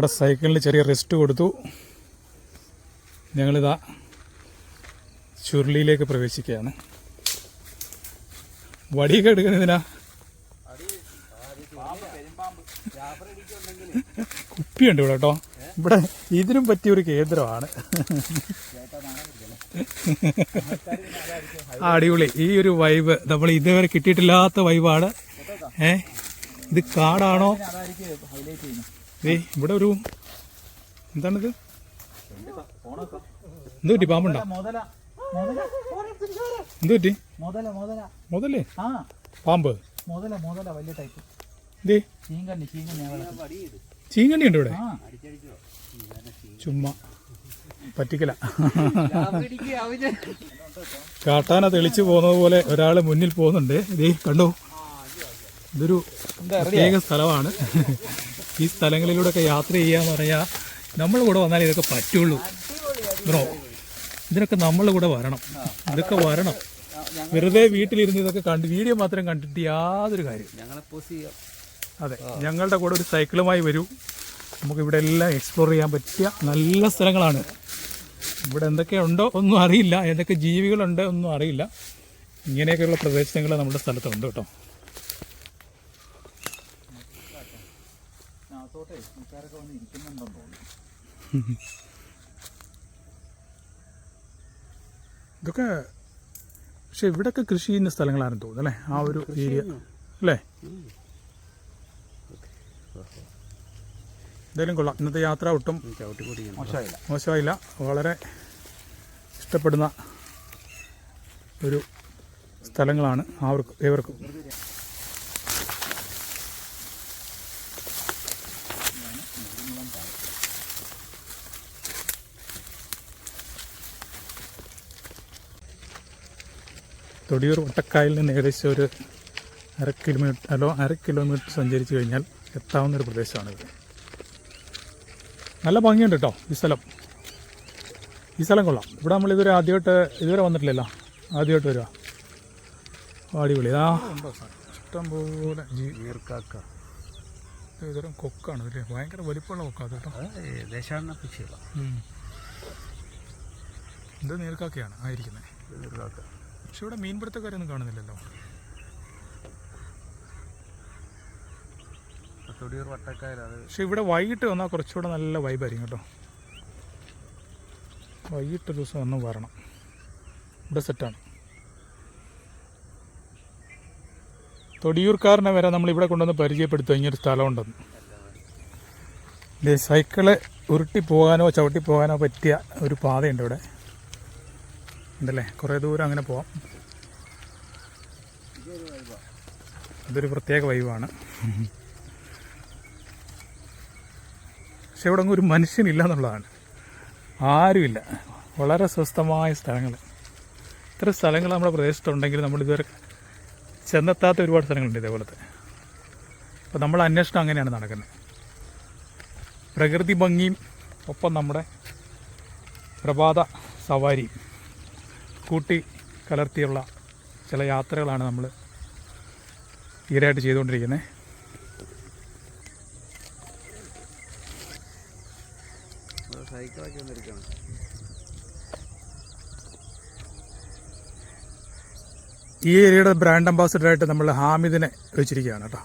ഇവിടെ സൈക്കിളിന് ചെറിയ റെസ്റ്റ് കൊടുത്തു. ഞങ്ങളിതാ ചുരുളിയിലേക്ക് പ്രവേശിക്കുകയാണ്. വടിയൊക്കെ എടുക്കുന്നതിനാ കുപ്പിയുണ്ട് ഇവിടെ കേട്ടോ. ഇവിടെ ഇതിനും പറ്റിയ ഒരു കേന്ദ്രമാണ്. അടിപൊളി. ഈ ഒരു വൈബ് നമ്മൾ ഇതുവരെ കിട്ടിയിട്ടില്ലാത്ത വൈബാണ് ഏ? ഇത് കാടാണോ? ഇവിടെ ഒരു എന്താണിത്? എന്ത് പറ്റി? പാമ്പുണ്ടോ? എന്ത് പറ്റി? മുതല? പാമ്പ്? ചീങ്കണ്ണി. ഉണ്ട് ഇവിടെ? ചുമ്മാ. പറ്റിക്കല. കാട്ടാന തെളിച്ചു പോകുന്നത് പോലെ ഒരാൾ മുന്നിൽ പോകുന്നുണ്ട്. ദേ കണ്ടു? ഇതൊരു പ്രത്യേക സ്ഥലമാണ്. ഈ സ്ഥലങ്ങളിലൂടെയൊക്കെ യാത്ര ചെയ്യാന്ന് പറഞ്ഞാൽ നമ്മൾ കൂടെ വന്നാലേ ഇതൊക്കെ പറ്റുള്ളൂ. ബ്രോ ഇതിനൊക്കെ നമ്മൾ കൂടെ വരണം. ഇതൊക്കെ വരണം. വെറുതെ വീട്ടിലിരുന്ന് ഇതൊക്കെ കണ്ട് വീഡിയോ മാത്രം കണ്ടിട്ട് യാതൊരു കാര്യം അതെ ഞങ്ങളുടെ കൂടെ ഒരു സൈക്കിളുമായി വരൂ. നമുക്ക് ഇവിടെ എല്ലാം എക്സ്പ്ലോർ ചെയ്യാൻ പറ്റിയ നല്ല സ്ഥലങ്ങളാണ്. ഇവിടെ എന്തൊക്കെ ഉണ്ടോ ഒന്നും അറിയില്ല. എന്തൊക്കെ ജീവികളുണ്ട് ഒന്നും അറിയില്ല. ഇങ്ങനെയൊക്കെയുള്ള പ്രദേശങ്ങൾ നമ്മുടെ സ്ഥലത്തുണ്ട് കേട്ടോ. ആൾക്കാരൊക്കെ വന്ന് ഇരിക്കുന്നുണ്ടെന്ന് തോന്നുന്നു. ഇതൊക്കെ പക്ഷെ ഇവിടൊക്കെ കൃഷി ചെയ്യുന്ന സ്ഥലങ്ങളാണെന്ന് തോന്നുന്നു അല്ലേ? ആ ഒരു ഏരിയ അല്ലേ? എന്തായാലും കൊള്ളാം. ഇന്നത്തെ യാത്ര ഒട്ടും മോശമായില്ല. മോശമായില്ല. വളരെ ഇഷ്ടപ്പെടുന്ന ഒരു സ്ഥലങ്ങളാണ് ആവർക്കും ഏവർക്കും. തൊടിയൂർ ഒട്ടക്കായലിൽ നിന്ന് ഏകദേശം ഒരു അര കിലോമീറ്റർ അല്ലോ അര കിലോമീറ്റർ സഞ്ചരിച്ചു കഴിഞ്ഞാൽ എത്താവുന്ന ഒരു പ്രദേശമാണിത് നല്ല ഭംഗിയുണ്ട് കേട്ടോ ഈ സ്ഥലം. ഈ സ്ഥലം കൊള്ളാം. ഇവിടെ നമ്മൾ ഇതുവരെ ആദ്യമായിട്ട് ഇതുവരെ വന്നിട്ടില്ലല്ലോ? ആദ്യമായിട്ട് വരിക. അടിപൊളി. ആ ഇഷ്ടംപോലെ ജീർക്കാക്ക ഇതരം കൊക്കാണ് അല്ലേ ഭയങ്കര വലിപ്പമുള്ള കൊക്കാണ് കേട്ടോ. ദേശാടന പക്ഷികളാണ് ഉം. ഇത് നീർക്കാക്കയാണ് ആയിരിക്കുന്നത്. നീർക്കാക്ക. പക്ഷെ ഇവിടെ മീൻപിടുത്തക്കാരൊന്നും കാണുന്നില്ലല്ലോ. പക്ഷെ ഇവിടെ വൈകിട്ട് വന്നാൽ കുറച്ചുകൂടെ നല്ല വൈബായിരിക്കും കേട്ടോ. വൈകിട്ട് ദിവസം ഒന്ന് വരണം. ഇവിടെ സെറ്റാണ് തൊടിയൂർക്കാരനെ വരെ നമ്മൾ ഇവിടെ കൊണ്ടുവന്ന് പരിചയപ്പെടുത്തുക. ഇങ്ങനൊരു സ്ഥലമുണ്ടെന്ന്. ദേ സൈക്കിൾ ഉരുട്ടി പോകാനോ ചവിട്ടി പോകാനോ പറ്റിയ ഒരു പാതയുണ്ട് ഇവിടെ. ഉണ്ടല്ലേ? കുറേ ദൂരം അങ്ങനെ പോവാം. അതൊരു പ്രത്യേക വൈവാണ് പക്ഷെ ഇവിടെ ഒരു മനുഷ്യനില്ല എന്നുള്ളതാണ്. ആരുമില്ല. വളരെ സ്വസ്ഥമായ സ്ഥലങ്ങൾ. ഇത്ര സ്ഥലങ്ങൾ നമ്മുടെ പ്രദേശത്തുണ്ടെങ്കിൽ നമ്മൾ ഇതുവരെ ചെന്നെത്താത്ത ഒരുപാട് സ്ഥലങ്ങളുണ്ട് ഇതേപോലത്തെ. അപ്പോൾ നമ്മൾ അന്വേഷണം അങ്ങനെയാണ് നടക്കുന്നത്. പ്രകൃതി ഭംഗിയും ഒപ്പം നമ്മുടെ പ്രഭാത സവാരിയും. കൂട്ടി കലർത്തിയുള്ള ചില യാത്രകളാണ് നമ്മൾ ഈരായിട്ട് ചെയ്തുകൊണ്ടിരിക്കുന്നത് സൈക്കിളൊക്കെ വന്നിരിക്കണം ഈ ഏരിയയുടെ ബ്രാൻഡ് അംബാസിഡറായിട്ട് നമ്മൾ ഹാമിദിനെ വെച്ചിരിക്കുകയാണ് കേട്ടോ.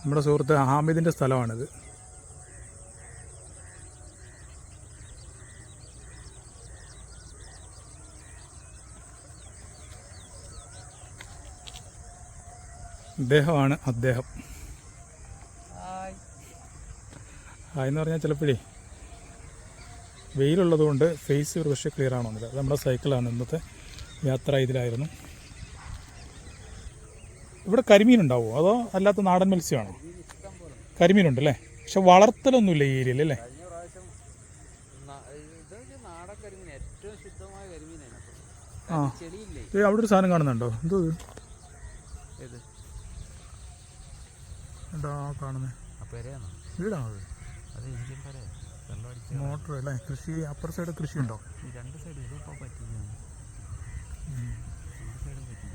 നമ്മുടെ സുഹൃത്ത് ഹാമിദിന്റെ സ്ഥലമാണിത്. അദ്ദേഹമാണ് അദ്ദേഹം. ഹായ്. എന്ന് പറഞ്ഞാൽ ചിലപ്പോഴേ വെയിലുള്ളതുകൊണ്ട് ഫേസ് ഒരു പക്ഷേ ക്ലിയർ ആണോന്നില്ല നമ്മുടെ സൈക്കിളാണ് ഇന്നത്തെ യാത്ര ഇതിലായിരുന്നു. ഇവിടെ കരിമീൻ ഉണ്ടാവുമോ അതോ അല്ലാത്ത നാടൻ മത്സ്യമാണോ? കരിമീനുണ്ട് അല്ലേ? പക്ഷെ വളർത്തലൊന്നുമില്ല ഈ ഏരിയയിൽ അല്ലേ? ആ. അവിടെ ഒരു സാധനം കാണുന്നുണ്ടോ? എന്തോ എന്താ കാണുന്നത് വീടാണോ അത്? മോട്ടർ അല്ലേ? കൃഷി അപ്പർ സൈഡ് കൃഷി ഉണ്ടോ രണ്ട് സൈഡ് ഇതിപ്പോൾ പറ്റില്ല രണ്ട് സൈഡും പറ്റില്ല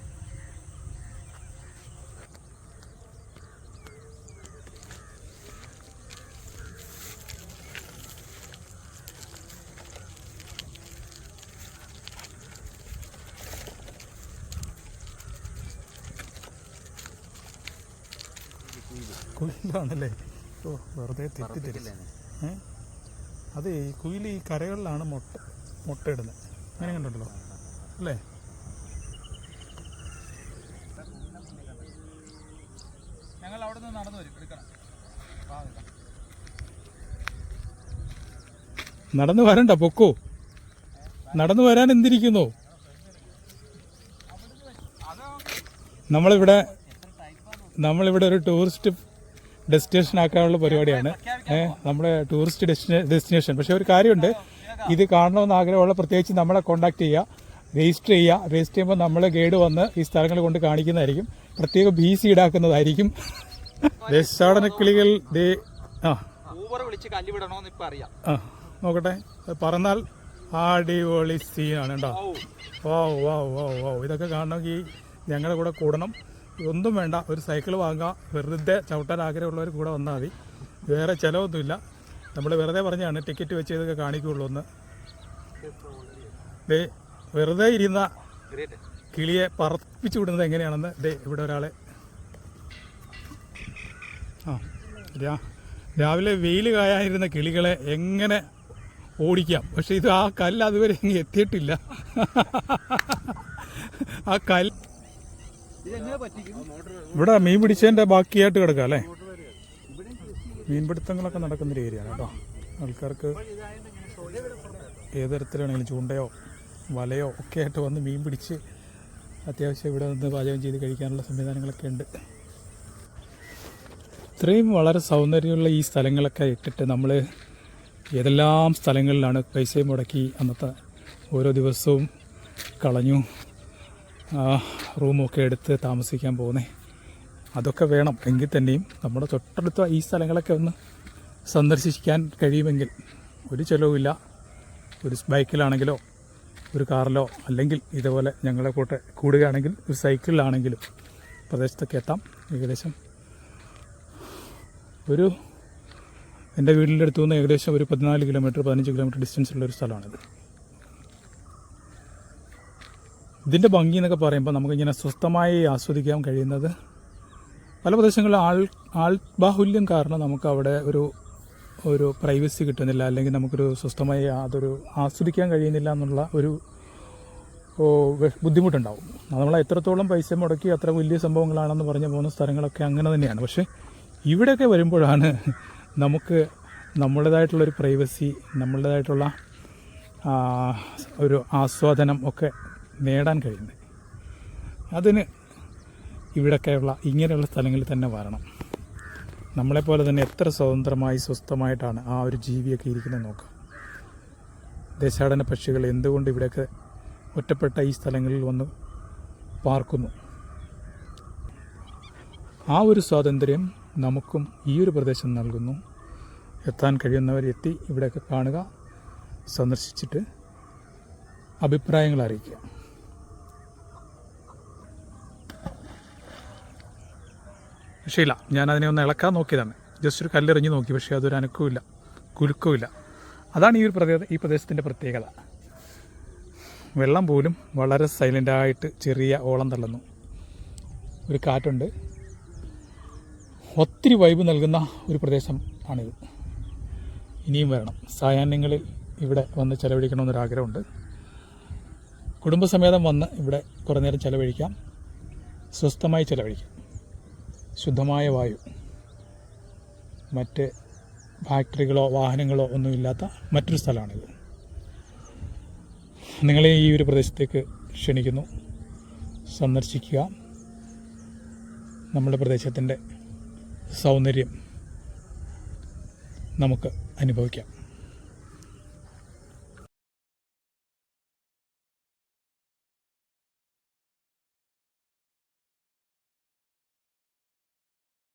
കുയിലാണല്ലേ? ഓ വെറുതെ തെറ്റിദ്ധരിച്ചു. ഏ? അത് ഈ കുയിൽ ഈ കരകളിലാണ് മുട്ട മുട്ടയിടുന്നത് അങ്ങനെ കണ്ടല്ലോ അല്ലേ? ഞങ്ങൾ അവിടെ നിന്ന് നടന്നു വരും. എടുക്കണം. നടന്നു വരണ്ട പൊക്കോ. നടന്നു വരാൻ എന്തിരിക്കുന്നു? നമ്മളിവിടെ നമ്മളിവിടെ ഒരു ടൂറിസ്റ്റ് ഡെസ്റ്റിനേഷൻ ആക്കാനുള്ള പരിപാടിയാണ് നമ്മുടെ ടൂറിസ്റ്റ് ഡെസ്റ്റിനേ ഡെസ്റ്റിനേഷൻ. പക്ഷെ ഒരു കാര്യമുണ്ട്. ഇത് കാണണമെന്ന് ആഗ്രഹമുള്ള പ്രത്യേകിച്ച് നമ്മളെ കോൺടാക്ട് ചെയ്യുക രജിസ്റ്റർ ചെയ്യുക. രജിസ്റ്റർ ചെയ്യുമ്പോൾ നമ്മൾ ഗൈഡ് വന്ന് ഈ സ്ഥലങ്ങൾ കൊണ്ട് കാണിക്കുന്നതായിരിക്കും. പ്രത്യേക ബി സി ഈടാക്കുന്നതായിരിക്കും. ദേശാടന കിളികൾ ആ. നോക്കട്ടെ. പറഞ്ഞാൽ അടിപൊളി സീനാണ് കേട്ടോ. വാ വാ വാ വാ ഇതൊക്കെ കാണണമെങ്കിൽ ഞങ്ങളുടെ കൂടെ കൂടണം. ഒന്നും വേണ്ട ഒരു സൈക്കിൾ വാങ്ങുക വെറുതെ ചവിട്ടാൻ ആഗ്രഹമുള്ളവർ കൂടെ വന്നാൽ മതി. വേറെ ചിലവൊന്നുമില്ല. നമ്മൾ വെറുതെ പറഞ്ഞാണ് ടിക്കറ്റ് വെച്ച് ഇതൊക്കെ കാണിക്കുകയുള്ളൂ ഒന്ന് ദേ വെറുതെ ഇരുന്ന കിളിയെ പറപ്പിച്ചു വിടുന്നത് എങ്ങനെയാണെന്ന് ദേ ഇവിടെ ഒരാളെ. ആ രാവിലെ വെയിൽ കായായിരുന്ന കിളികളെ എങ്ങനെ ഓടിക്കാം? പക്ഷെ ഇത് ആ കല്ല് അതുവരെ എത്തിയിട്ടില്ല. ആ കല്ല് ഇവിടെ മീൻ പിടിച്ചതിന്റെ ബാക്കിയായിട്ട് കിടക്കാം അല്ലേ? മീൻപിടുത്തങ്ങളൊക്കെ നടക്കുന്നൊരു ഏരിയ കേട്ടോ. ആൾക്കാർക്ക് ഏത് തരത്തിലാണെങ്കിലും ചൂണ്ടയോ വലയോ ഒക്കെ ആയിട്ട് വന്ന് മീൻ പിടിച്ച് അത്യാവശ്യം ഇവിടെ നിന്ന് പാചകം ചെയ്ത് കഴിക്കാനുള്ള സംവിധാനങ്ങളൊക്കെ ഉണ്ട്. ഇത്രയും വളരെ സൗന്ദര്യമുള്ള ഈ സ്ഥലങ്ങളൊക്കെ ഇട്ടിട്ട് നമ്മൾ ഏതെല്ലാം സ്ഥലങ്ങളിലാണ് പൈസയും മുടക്കി അന്നത്തെ ഓരോ ദിവസവും കളഞ്ഞു. റൂമൊക്കെ എടുത്ത് താമസിക്കാൻ പോകുന്നേ. അതൊക്കെ വേണം. എങ്കിൽ തന്നെയും നമ്മുടെ തൊട്ടടുത്ത ഈ സ്ഥലങ്ങളൊക്കെ ഒന്ന് സന്ദർശിക്കാൻ കഴിയുമെങ്കിൽ ഒരു ചിലവുമില്ല. ഒരു ബൈക്കിലാണെങ്കിലോ ഒരു കാറിലോ അല്ലെങ്കിൽ ഇതുപോലെ ഞങ്ങളെ കൂട്ടെ കൂടുകയാണെങ്കിൽ ഒരു സൈക്കിളിലാണെങ്കിലും പ്രദേശത്തൊക്കെ എത്താം. ഏകദേശം ഒരു എന്റെ വീടിന്റെ അടുത്തു നിന്ന് ഏകദേശം ഒരു പതിനാല് കിലോമീറ്റർ പതിനഞ്ച് കിലോമീറ്റർ ഡിസ്റ്റൻസുള്ള ഒരു സ്ഥലമാണിത്. ഇതിന്റെ ഭംഗി എന്നൊക്കെ പറയുമ്പോൾ നമുക്കിങ്ങനെ സ്വസ്ഥമായി ആസ്വദിക്കാൻ കഴിയുന്നത് പല പ്രദേശങ്ങളിലും ആൾ ആൾ ബാഹുല്യം കാരണം നമുക്ക് അവിടെ ഒരു ഒരു പ്രൈവസി കിട്ടുന്നില്ല അല്ലെങ്കിൽ നമുക്കൊരു സ്വസ്ഥമായി അതൊരു ആസ്വദിക്കാൻ കഴിയുന്നില്ല എന്നുള്ള ഒരു ബുദ്ധിമുട്ടുണ്ടാവും. നമ്മൾ എത്രത്തോളം പൈസ മുടക്കി അത്ര വലിയ സംഭവങ്ങളാണെന്ന് പറഞ്ഞു പോകുന്ന സ്ഥലങ്ങളൊക്കെ അങ്ങനെ തന്നെയാണ്. പക്ഷേ ഇവിടെയൊക്കെ വരുമ്പോഴാണ് നമുക്ക് നമ്മുടേതായിട്ടുള്ളൊരു പ്രൈവസി നമ്മളുടേതായിട്ടുള്ള ഒരു ആസ്വാദനം ഒക്കെ നേടാൻ കഴിയുന്നത്. അതിന് ഇവിടെയൊക്കെയുള്ള ഇങ്ങനെയുള്ള സ്ഥലങ്ങളിൽ തന്നെ വരണം. നമ്മളെപ്പോലെ തന്നെ എത്ര സ്വതന്ത്രമായി സ്വസ്ഥമായിട്ടാണ് ആ ഒരു ജീവിയൊക്കെ ഇരിക്കുന്നത് നോക്കാം ദേശാടന പക്ഷികൾ എന്തുകൊണ്ട് ഇവിടെയൊക്കെ ഒറ്റപ്പെട്ട ഈ സ്ഥലങ്ങളിൽ വന്ന് പാർക്കുന്നു? ആ ഒരു സ്വാതന്ത്ര്യം നമുക്കും ഈ ഒരു പ്രദേശം നൽകുന്നു. എത്താൻ കഴിയുന്നവർ എത്തി ഇവിടെയൊക്കെ കാണുക സന്ദർശിച്ചിട്ട് അഭിപ്രായങ്ങൾ അറിയിക്കുക. പക്ഷേ ഇല്ല ഞാൻ അതിനെ ഒന്ന് ഇളക്കാൻ നോക്കിയതാണ്. ജസ്റ്റ് ഒരു കല്ലെറിഞ്ഞ് നോക്കി പക്ഷേ അതൊരു അനക്കവുമില്ല കുലുക്കവുമില്ല. അതാണ് ഈ ഒരു പ്രത്യേകത ഈ പ്രദേശത്തിന്റെ പ്രത്യേകത. വെള്ളം പോലും വളരെ സൈലന്റായിട്ട് ചെറിയ ഓളം തള്ളുന്നു. ഒരു കാറ്റുണ്ട്. ഒത്തിരി വൈബ് നൽകുന്ന ഒരു പ്രദേശം ആണിത്. ഇനിയും വരണം. സായാഹ്നങ്ങളിൽ ഇവിടെ വന്ന് ചിലവഴിക്കണമെന്നൊരാഗ്രഹമുണ്ട് കുടുംബസമേതം വന്ന് ഇവിടെ കുറേ നേരം ചിലവഴിക്കാം. സ്വസ്ഥമായി ചെലവഴിക്കാം. ശുദ്ധമായ വായു. മറ്റ് ഫാക്ടറികളോ വാഹനങ്ങളോ ഒന്നുമില്ലാത്ത മറ്റൊരു സ്ഥലമാണിത്. നിങ്ങളെ ഈ ഒരു പ്രദേശത്തേക്ക് ക്ഷണിക്കുന്നു. സന്ദർശിക്കുക. നമ്മുടെ പ്രദേശത്തിന്റെ സൗന്ദര്യം നമുക്ക് അനുഭവിക്കാം.